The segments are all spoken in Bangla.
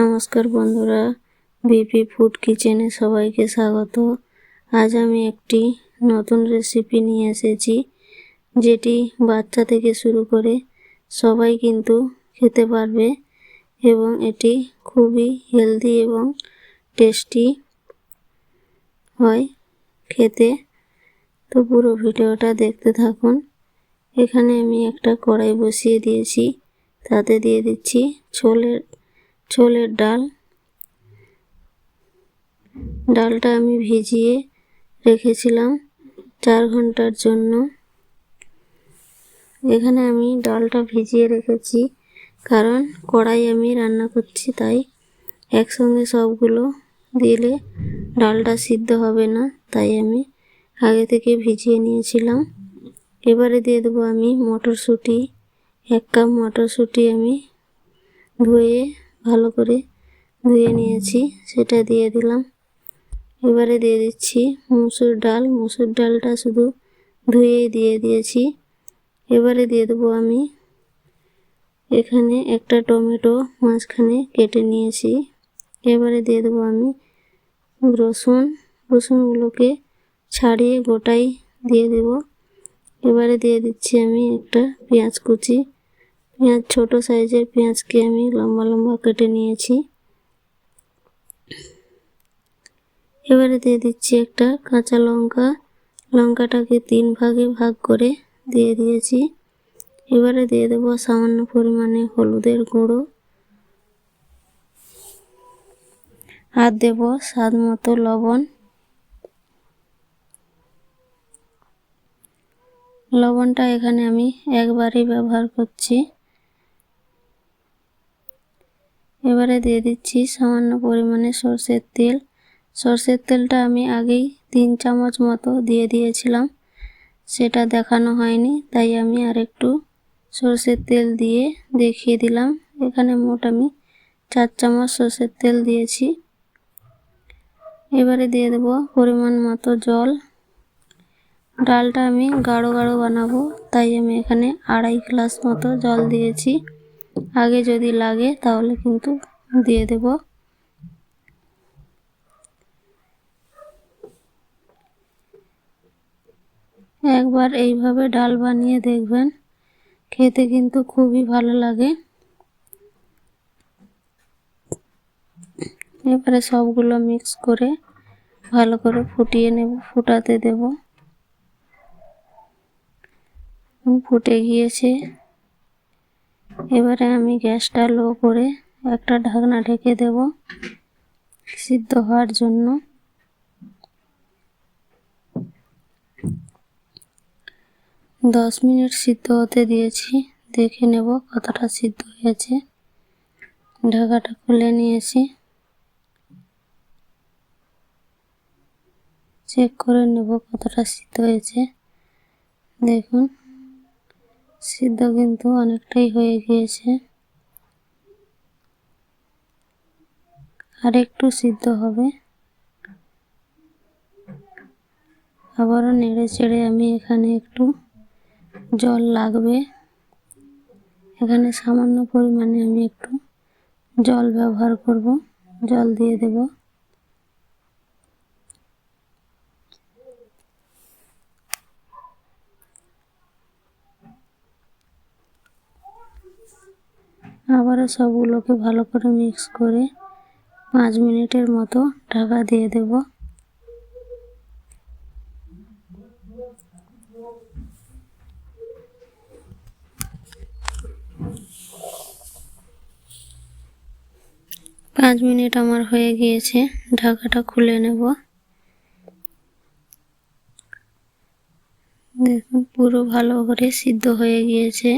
নমস্কার বন্ধুরা বিপি ফুড কিচেনে সবাইকে স্বাগত। আজ আমি একটি নতুন রেসিপি নিয়ে এসেছি, যেটি বাচ্চা থেকে শুরু করে সবাই কিন্তু খেতে পারবে এবং এটি খুবই হেলদি এবং টেস্টি হয় খেতে। তো পুরো ভিডিওটা দেখতে থাকুন। এখানে আমি একটা কড়াই বসিয়ে দিয়েছি, তাতে দিয়ে দিচ্ছি ছোলের ছোলের ডাল। ডালটা আমি ভিজিয়ে রেখেছিলাম চার ঘণ্টার জন্য। এখানে আমি ডালটা ভিজিয়ে রেখেছি, কারণ কড়াই আমি রান্না করছি, তাই একসঙ্গে সবগুলো দিলে ডালটা সিদ্ধ হবে না, তাই আমি আগে থেকে ভিজিয়ে নিয়েছিলাম। এবারে দিয়ে দেবো আমি মটরশুঁটি। এক কাপ মটরশুঁটি আমি ধুয়ে ভালো করে ধুয়ে নিয়েছি, সেটা দিয়ে দিলাম। এবারে দিয়ে দিচ্ছি মুসুর ডাল। মুসুর ডালটা শুধু ধুয়েই দিয়ে দিয়েছি। এবারে দিয়ে দেবো আমি এখানে একটা টমেটো মাঝখানে কেটে নিয়েছি। এবারে দিয়ে দেবো আমি রসুন। রসুনগুলোকে ছাড়িয়ে গোটাই দিয়ে দেব। এবারে দিয়ে দিচ্ছি আমি একটা পেঁয়াজ কুচি। পেঁয়াজ, ছোট সাইজের পেঁয়াজকে আমি লম্বা লম্বা কেটে নিয়েছি। এবারে দিয়ে দিচ্ছি একটা কাঁচা লঙ্কা। লঙ্কাটাকে তিন ভাগে ভাগ করে দিয়ে দিয়েছি। এবারে দিয়ে দেবো সামান্য পরিমাণে হলুদের গুঁড়ো। আর দেব স্বাদ মতো লবণ। লবণটা এখানে আমি একবারই ব্যবহার করছি। এবারে দিয়ে দিচ্ছি সামান্য পরিমাণে সর্ষের তেল। সর্ষের তেলটা আমি আগেই তিন চামচ মতো দিয়ে দিয়েছিলাম। সেটা দেখানো হয়নি, তাই আমি আর একটু সর্ষের তেল দিয়ে দেখিয়ে দিলাম। এখানে মোট আমি চার চামচ সর্ষের তেল দিয়েছি। এবারে দিয়ে দেবো পরিমাণ মতো জল। ডালটা আমি গাঢ় গাঢ় বানাবো, তাই আমি এখানে আড়াই গ্লাস মতো জল দিয়েছি। আগে যদি লাগে তাহলে কিন্তু দিয়ে দেব। একবার এইভাবে ডাল বানিয়ে দেখবেন, খেতে কিন্তু খুবই ভালো লাগে। এবারে সবগুলো মিক্স করে ভালো করে ফুটিয়ে নেব, ফুটাতে দেব। ফুটে গিয়েছে। এবারে আমি গ্যাসটা লো করে একটা ঢাকনা ঢেকে দেব সিদ্ধ হওয়ার জন্য। দশ মিনিট সিদ্ধ হতে দিয়েছি, দেখে নেব কতটা সিদ্ধ হয়েছে। ঢাকাটা খুলে নিয়েছি। চেক করে নেব কতটা সিদ্ধ হয়েছে। দেখুন সিদ্ধ কিন্তু অনেকটাই হয়ে গিয়েছে। আর একটু সিদ্ধ হবে। আবারও নেড়ে চেড়ে আমি এখানে একটু জল লাগবে। এখানে সামান্য পরিমাণে আমি একটু জল ব্যবহার করব। জল দিয়ে দেব। আবারও সবগুলোকে ভালো করে মিক্স করে পাঁচ মিনিটের মতো ঢাকা দিয়ে দেব। পাঁচ মিনিট আমার হয়ে গিয়েছে, ঢাকাটা খুলে নেব। দেখুন, পুরো ভালো করে সিদ্ধ হয়ে গিয়েছে।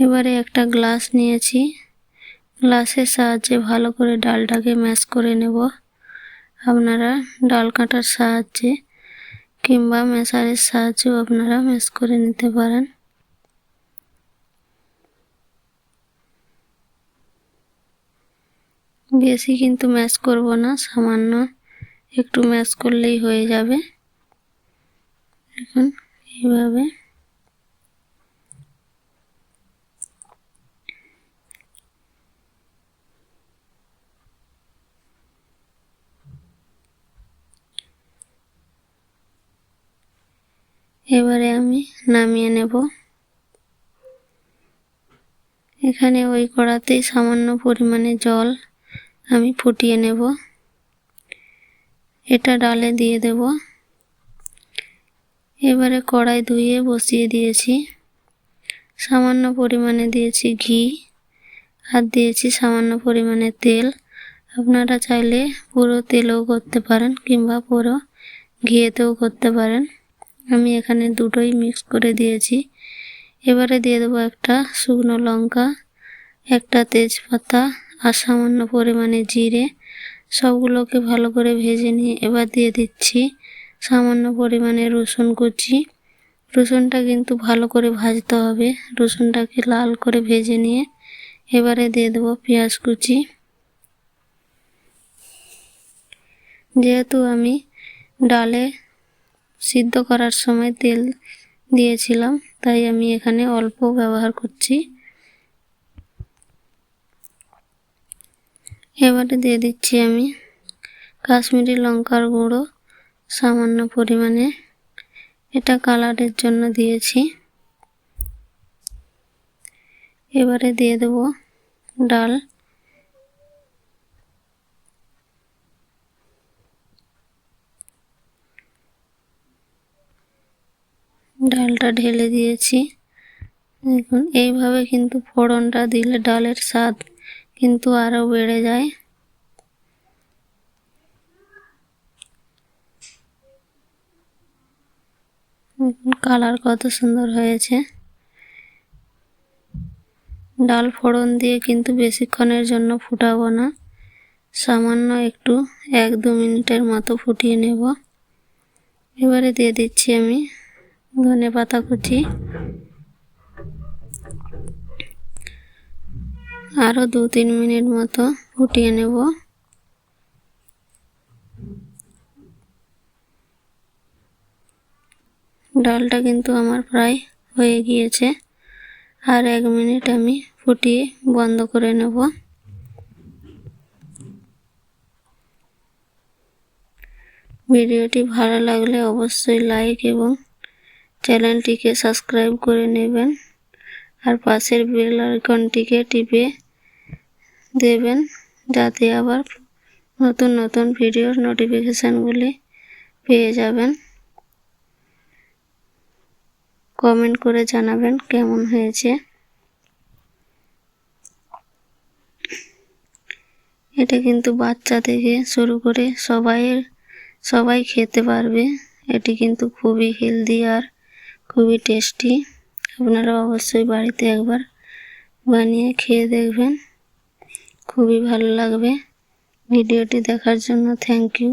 এবারে একটা গ্লাস নিয়েছি। গ্লাসের সাহায্যে ভালো করে ডালটাকে ম্যাশ করে নেব। আপনারা ডাল কাঁটার সাহায্যে কিংবা ম্যাশারের সাহায্যেও আপনারা ম্যাশ করে নিতে পারেন। বেশি কিন্তু ম্যাশ করব না, সামান্য একটু ম্যাশ করলেই হয়ে যাবে। দেখুন, এইভাবে এবারে আমি নামিয়ে নেব। এখানে ওই কড়াতেই সামান্য পরিমাণে জল আমি ফুটিয়ে নেব। এটা ডালে দিয়ে দেব। এবারে কড়াই ধুয়ে বসিয়ে দিয়েছি। সামান্য পরিমাণে দিয়েছি ঘি আর দিয়েছি সামান্য পরিমাণে তেল। আপনারা চাইলে পুরো তেলেও করতে পারেন কিংবা পুরো ঘিয়েতেও করতে পারেন। আমি এখানে দুটোই মিক্স করে দিয়েছি। এবারে দিয়ে দেবো একটা শুকনো লঙ্কা, একটা তেজপাতা আর সামান্য পরিমাণে জিরে। সবগুলোকে ভালো করে ভেজে নিয়ে এবার দিয়ে দিচ্ছি সামান্য পরিমাণে রসুন কুচি। রসুনটা কিন্তু ভালো করে ভাজতে হবে। রসুনটাকে লাল করে ভেজে নিয়ে এবারে দিয়ে দেবো পেঁয়াজ কুচি। যেহেতু আমি ডালে সিদ্ধ করার সময় তেল দিয়েছিলাম, তাই আমি এখানে অল্প ব্যবহার করছি। এবারে দিয়ে দিচ্ছি আমি কাশ্মীরি লঙ্কার গুঁড়ো সামান্য পরিমাণে। এটা কালারের জন্য দিয়েছি। এবারে দিয়ে দেব ডাল। ডালটা ঢেলে দিয়েছি। দেখুন, এইভাবে কিন্তু ফোড়নটা দিলে ডালের স্বাদ কিন্তু আরও বেড়ে যায়। কালার কত সুন্দর হয়েছে। ডাল ফোড়ন দিয়ে কিন্তু বেশিক্ষণের জন্য ফুটাবো না। সামান্য একটু, এক দু মিনিটের মতো ফুটিয়ে নেব। এবারে দিয়ে দিচ্ছি আমি ধনে পাতা কুচি। আরও দু তিন মিনিট মতো ফুটিয়ে নেব। ডালটা কিন্তু আমার প্রায় হয়ে গিয়েছে। আর এক মিনিট আমি ফুটিয়ে বন্ধ করে নেব। ভিডিওটি ভালো লাগলে অবশ্যই লাইক এবং চ্যানেলটিকে সাবস্ক্রাইব করে নেবেন আর পাশের বেল আইকনটিকে টিপে দেবেন যাতে আবার নতুন নতুন ভিডিওর নোটিফিকেশানগুলি পেয়ে যাবেন। কমেন্ট করে জানাবেন কেমন হয়েছে। এটা কিন্তু বাচ্চা থেকে শুরু করে সবাই সবাই খেতে পারবে। এটি কিন্তু খুবই হেলদি আর খুবই টেস্টি। আপনারা অবশ্যই বাড়িতে একবার বানিয়ে খেয়ে দেখবেন। খুবই ভালো লাগবে। ভিডিওটি দেখার জন্য থ্যাংক ইউ